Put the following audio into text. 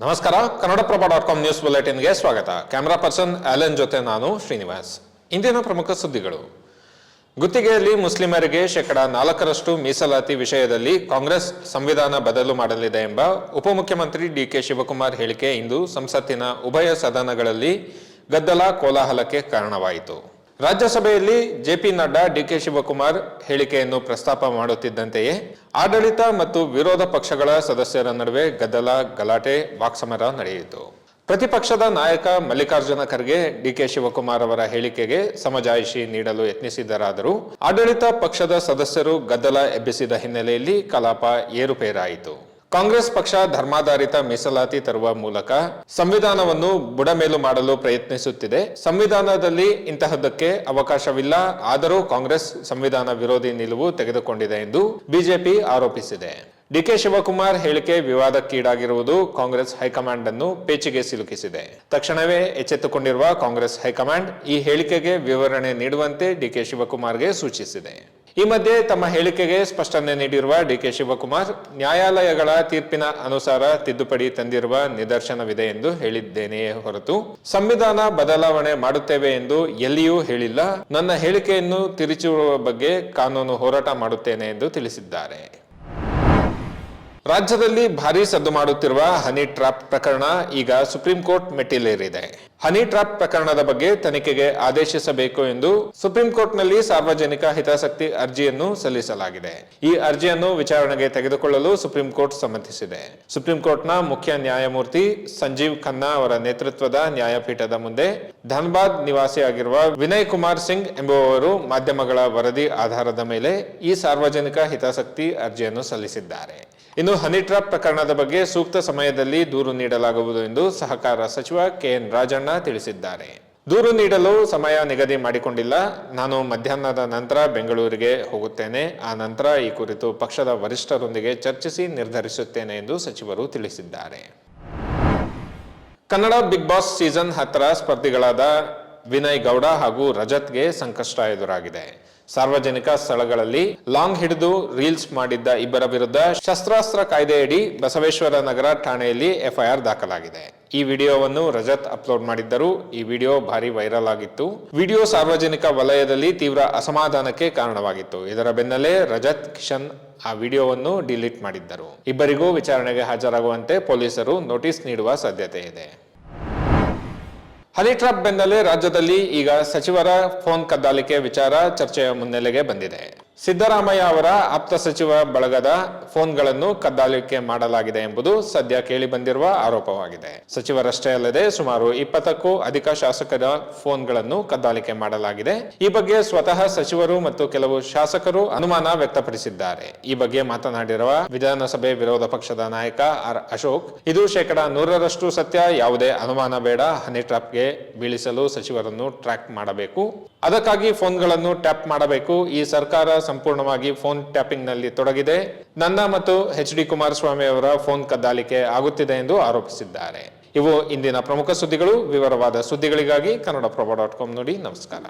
ನಮಸ್ಕಾರ. Kannadaprabha dot com news ಬುಲೆಟಿನ್ಗೆ ಸ್ವಾಗತ. ಕ್ಯಾಮರಾ ಪರ್ಸನ್ ಆಲನ್ ಜೊತೆ ನಾನು ಶ್ರೀನಿವಾಸ್. ಇಂದಿನ ಪ್ರಮುಖ ಸುದ್ದಿಗಳು. ಗುತ್ತಿಗೆಯಲ್ಲಿ ಮುಸ್ಲಿಮರಿಗೆ ಶೇಕಡ ನಾಲ್ಕರಷ್ಟು ಮೀಸಲಾತಿ ವಿಷಯದಲ್ಲಿ ಕಾಂಗ್ರೆಸ್ ಸಂವಿಧಾನ ಬದಲು ಮಾಡಲಿದೆ ಎಂಬ ಉಪಮುಖ್ಯಮಂತ್ರಿ ಡಿ ಕೆ ಶಿವಕುಮಾರ್ ಹೇಳಿಕೆ ಇಂದು ಸಂಸತ್ತಿನ ಉಭಯ ಸದನಗಳಲ್ಲಿ ಗದ್ದಲ ಕೋಲಾಹಲಕ್ಕೆ ಕಾರಣವಾಯಿತು. ರಾಜ್ಯಸಭೆಯಲ್ಲಿ ಜೆಪಿ ನಡ್ಡಾ ಡಿಕೆ ಶಿವಕುಮಾರ್ ಹೇಳಿಕೆಯನ್ನು ಪ್ರಸ್ತಾಪ ಮಾಡುತ್ತಿದ್ದಂತೆಯೇ ಆಡಳಿತ ಮತ್ತು ವಿರೋಧ ಪಕ್ಷಗಳ ಸದಸ್ಯರ ನಡುವೆ ಗದ್ದಲ, ಗಲಾಟೆ, ವಾಕ್ಸಮರ ನಡೆಯಿತು. ಪ್ರತಿಪಕ್ಷದ ನಾಯಕ ಮಲ್ಲಿಕಾರ್ಜುನ ಖರ್ಗೆ ಡಿಕೆ ಶಿವಕುಮಾರ್ ಅವರ ಹೇಳಿಕೆಗೆ ಸಮಜಾಯಿಷಿ ನೀಡಲು ಯತ್ನಿಸಿದರಾದರೂ ಆಡಳಿತ ಪಕ್ಷದ ಸದಸ್ಯರು ಗದ್ದಲ ಎಬ್ಬಿಸಿದ ಹಿನ್ನೆಲೆಯಲ್ಲಿ ಕಲಾಪ ಏರುಪೇರಾಯಿತು. ಕಾಂಗ್ರೆಸ್ ಪಕ್ಷ ಧರ್ಮಾಧಾರಿತ ಮೀಸಲಾತಿ ತರುವ ಮೂಲಕ ಸಂವಿಧಾನವನ್ನು ಬುಡಮೇಲು ಮಾಡಲು ಪ್ರಯತ್ನಿಸುತ್ತಿದೆ. ಸಂವಿಧಾನದಲ್ಲಿ ಇಂತಹದ್ದಕ್ಕೆ ಅವಕಾಶವಿಲ್ಲ. ಆದರೂ ಕಾಂಗ್ರೆಸ್ ಸಂವಿಧಾನ ವಿರೋಧಿ ನಿಲುವು ತೆಗೆದುಕೊಂಡಿದೆ ಎಂದು ಬಿಜೆಪಿ ಆರೋಪಿಸಿದೆ. ಡಿಕೆ ಶಿವಕುಮಾರ್ ಹೇಳಿಕೆ ವಿವಾದಕ್ಕೀಡಾಗಿರುವುದು ಕಾಂಗ್ರೆಸ್ ಹೈಕಮಾಂಡ್ ಅನ್ನು ಪೇಚಿಗೆ ಸಿಲುಕಿಸಿದೆ. ತಕ್ಷಣವೇ ಎಚ್ಚೆತ್ತುಕೊಂಡಿರುವ ಕಾಂಗ್ರೆಸ್ ಹೈಕಮಾಂಡ್ ಈ ಹೇಳಿಕೆಗೆ ವಿವರಣೆ ನೀಡುವಂತೆ ಡಿಕೆ ಶಿವಕುಮಾರ್ಗೆ ಸೂಚಿಸಿದೆ. ಈ ಮಧ್ಯೆ ತಮ್ಮ ಹೇಳಿಕೆಗೆ ಸ್ಪಷ್ಟನೆ ನೀಡಿರುವ ಡಿಕೆ ಶಿವಕುಮಾರ್, ನ್ಯಾಯಾಲಯಗಳ ತೀರ್ಪಿನ ಅನುಸಾರ ತಿದ್ದುಪಡಿ ತಂದಿರುವ ನಿದರ್ಶನವಿದೆ ಎಂದು ಹೇಳಿದ್ದೇನೆಯೇ ಹೊರತು ಸಂವಿಧಾನ ಬದಲಾವಣೆ ಮಾಡುತ್ತೇವೆ ಎಂದು ಎಲ್ಲಿಯೂ ಹೇಳಿಲ್ಲ. ನನ್ನ ಹೇಳಿಕೆಯನ್ನು ತಿರುಚುವ ಬಗ್ಗೆ ಕಾನೂನು ಹೋರಾಟ ಮಾಡುತ್ತೇನೆ ಎಂದು ತಿಳಿಸಿದ್ದಾರೆ. ರಾಜ್ಯದಲ್ಲಿ ಭಾರೀ ಸದ್ದು ಮಾಡುತ್ತಿರುವ ಹನಿ ಟ್ರಾಪ್ ಪ್ರಕರಣ ಈಗ ಸುಪ್ರೀಂ ಕೋರ್ಟ್ ಮೆಟ್ಟಿಲೇರಿದೆ. ಹನಿ ಟ್ರಾಪ್ ಪ್ರಕರಣದ ಬಗ್ಗೆ ತನಿಖೆಗೆ ಆದೇಶಿಸಬೇಕು ಎಂದು ಸುಪ್ರೀಂ ಕೋರ್ಟ್ನಲ್ಲಿ ಸಾರ್ವಜನಿಕ ಹಿತಾಸಕ್ತಿ ಅರ್ಜಿಯನ್ನು ಸಲ್ಲಿಸಲಾಗಿದೆ. ಈ ಅರ್ಜಿಯನ್ನು ವಿಚಾರಣೆಗೆ ತೆಗೆದುಕೊಳ್ಳಲು ಸುಪ್ರೀಂ ಕೋರ್ಟ್ ಸಮ್ಮತಿಸಿದೆ. ಸುಪ್ರೀಂ ಕೋರ್ಟ್ನ ಮುಖ್ಯ ನ್ಯಾಯಮೂರ್ತಿ ಸಂಜೀವ್ ಖನ್ನಾ ಅವರ ನೇತೃತ್ವದ ನ್ಯಾಯಪೀಠದ ಮುಂದೆ ಧನ್ಬಾದ್ ನಿವಾಸಿಯಾಗಿರುವ ವಿನಯ್ ಕುಮಾರ್ ಸಿಂಗ್ ಎಂಬುವವರು ಮಾಧ್ಯಮಗಳ ವರದಿ ಆಧಾರದ ಮೇಲೆ ಈ ಸಾರ್ವಜನಿಕ ಹಿತಾಸಕ್ತಿ ಅರ್ಜಿಯನ್ನು ಸಲ್ಲಿಸಿದ್ದಾರೆ. ಇನ್ನು ಹನಿ ಟ್ರಾಪ್ ಪ್ರಕರಣದ ಬಗ್ಗೆ ಸೂಕ್ತ ಸಮಯದಲ್ಲಿ ದೂರು ನೀಡಲಾಗುವುದು ಎಂದು ಸಹಕಾರ ಸಚಿವ ಕೆಎನ್ ರಾಜಣ್ಣ ತಿಳಿಸಿದ್ದಾರೆ. ದೂರು ನೀಡಲು ಸಮಯ ನಿಗದಿ ಮಾಡಿಕೊಂಡಿಲ್ಲ. ನಾನು ಮಧ್ಯಾಹ್ನದ ನಂತರ ಬೆಂಗಳೂರಿಗೆ ಹೋಗುತ್ತೇನೆ. ಆ ನಂತರ ಈ ಕುರಿತು ಪಕ್ಷದ ವರಿಷ್ಠರೊಂದಿಗೆ ಚರ್ಚಿಸಿ ನಿರ್ಧರಿಸುತ್ತೇನೆ ಎಂದು ಸಚಿವರು ತಿಳಿಸಿದ್ದಾರೆ. ಕನ್ನಡ ಬಿಗ್ ಬಾಸ್ ಸೀಸನ್ ಹತ್ತರ ಸ್ಪರ್ಧಿಗಳಾದ ವಿನಯ್ ಗೌಡ ಹಾಗೂ ರಜತ್ಗೆ ಸಂಕಷ್ಟ ಎದುರಾಗಿದೆ. ಸಾರ್ವಜನಿಕ ಸ್ಥಳಗಳಲ್ಲಿ ಲಾಂಗ್ ಹಿಡಿದು ರೀಲ್ಸ್ ಮಾಡಿದ್ದ ಇಬ್ಬರ ವಿರುದ್ಧ ಶಸ್ತ್ರಾಸ್ತ್ರ ಕಾಯ್ದೆಯಡಿ ಬಸವೇಶ್ವರ ನಗರ ಠಾಣೆಯಲ್ಲಿ ಎಫ್ಐಆರ್ ದಾಖಲಾಗಿದೆ. ಈ ವಿಡಿಯೋವನ್ನು ರಜತ್ ಅಪ್ಲೋಡ್ ಮಾಡಿದ್ದರು. ಈ ವಿಡಿಯೋ ಭಾರಿ ವೈರಲ್ ಆಗಿತ್ತು. ವಿಡಿಯೋ ಸಾರ್ವಜನಿಕ ವಲಯದಲ್ಲಿ ತೀವ್ರ ಅಸಮಾಧಾನಕ್ಕೆ ಕಾರಣವಾಗಿತ್ತು. ಇದರ ಬೆನ್ನಲ್ಲೇ ರಜತ್, ಕಿಶನ್ ಆ ವಿಡಿಯೋವನ್ನು ಡಿಲೀಟ್ ಮಾಡಿದ್ದರು. ಇಬ್ಬರಿಗೂ ವಿಚಾರಣೆಗೆ ಹಾಜರಾಗುವಂತೆ ಪೊಲೀಸರು ನೋಟಿಸ್ ನೀಡುವ ಸಾಧ್ಯತೆ ಇದೆ. ಹನಿ ಟ್ರಾಪ್ ಬೆನ್ನಲ್ಲೇ ರಾಜ್ಯದಲ್ಲಿ ಈಗ ಸಚಿವರ ಫೋನ್ ಕದ್ದಾಲಿಕೆ ವಿಚಾರ ಚರ್ಚೆಯ ಮುನ್ನೆಲೆಗೆ ಬಂದಿದೆ. ಸಿದ್ದರಾಮಯ್ಯ ಅವರ ಆಪ್ತ ಸಚಿವ ಬಳಗದ ಫೋನ್ಗಳನ್ನು ಕದ್ದಾಲಿಕೆ ಮಾಡಲಾಗಿದೆ ಎಂಬುದು ಸದ್ಯ ಕೇಳಿ ಬಂದಿರುವ ಆರೋಪವಾಗಿದೆ. ಸಚಿವರಷ್ಟೇ ಅಲ್ಲದೆ ಸುಮಾರು ಇಪ್ಪತ್ತಕ್ಕೂ ಅಧಿಕ ಶಾಸಕರ ಫೋನ್ಗಳನ್ನು ಕದ್ದಾಲಿಕೆ ಮಾಡಲಾಗಿದೆ. ಈ ಬಗ್ಗೆ ಸ್ವತಃ ಸಚಿವರು ಮತ್ತು ಕೆಲವು ಶಾಸಕರು ಅನುಮಾನ ವ್ಯಕ್ತಪಡಿಸಿದ್ದಾರೆ. ಈ ಬಗ್ಗೆ ಮಾತನಾಡಿರುವ ವಿಧಾನಸಭೆ ವಿರೋಧ ಪಕ್ಷದ ನಾಯಕ ಆರ್ ಅಶೋಕ್, ಇದು ಶೇಕಡಾ ನೂರರಷ್ಟು ಸತ್ಯ, ಯಾವುದೇ ಅನುಮಾನ ಬೇಡ, ಹನಿ ಟ್ರಾಪ್ಗೆ ಬೀಳಿಸಲು ಸಚಿವರನ್ನು ಟ್ರ್ಯಾಕ್ ಮಾಡಬೇಕು. ಅದಕ್ಕಾಗಿ ಫೋನ್ಗಳನ್ನು ಟ್ಯಾಪ್ ಮಾಡಬೇಕು. ಈ ಸರ್ಕಾರ ಸಂಪೂರ್ಣವಾಗಿ ಫೋನ್ ಟ್ಯಾಪಿಂಗ್ನಲ್ಲಿ ತೊಡಗಿದೆ. ನನ್ನ ಮತ್ತು ಎಚ್ ಡಿ ಕುಮಾರಸ್ವಾಮಿ ಅವರ ಫೋನ್ ಕದ್ದಾಲಿಕೆ ಆಗುತ್ತಿದೆ ಎಂದು ಆರೋಪಿಸಿದ್ದಾರೆ. ಇವು ಇಂದಿನ ಪ್ರಮುಖ ಸುದ್ದಿಗಳು. ವಿವರವಾದ ಸುದ್ದಿಗಳಿಗಾಗಿ ಕನ್ನಡ ಪ್ರಭ ಡಾಟ್ ಕಾಮ್ ನೋಡಿ ನಮಸ್ಕಾರ.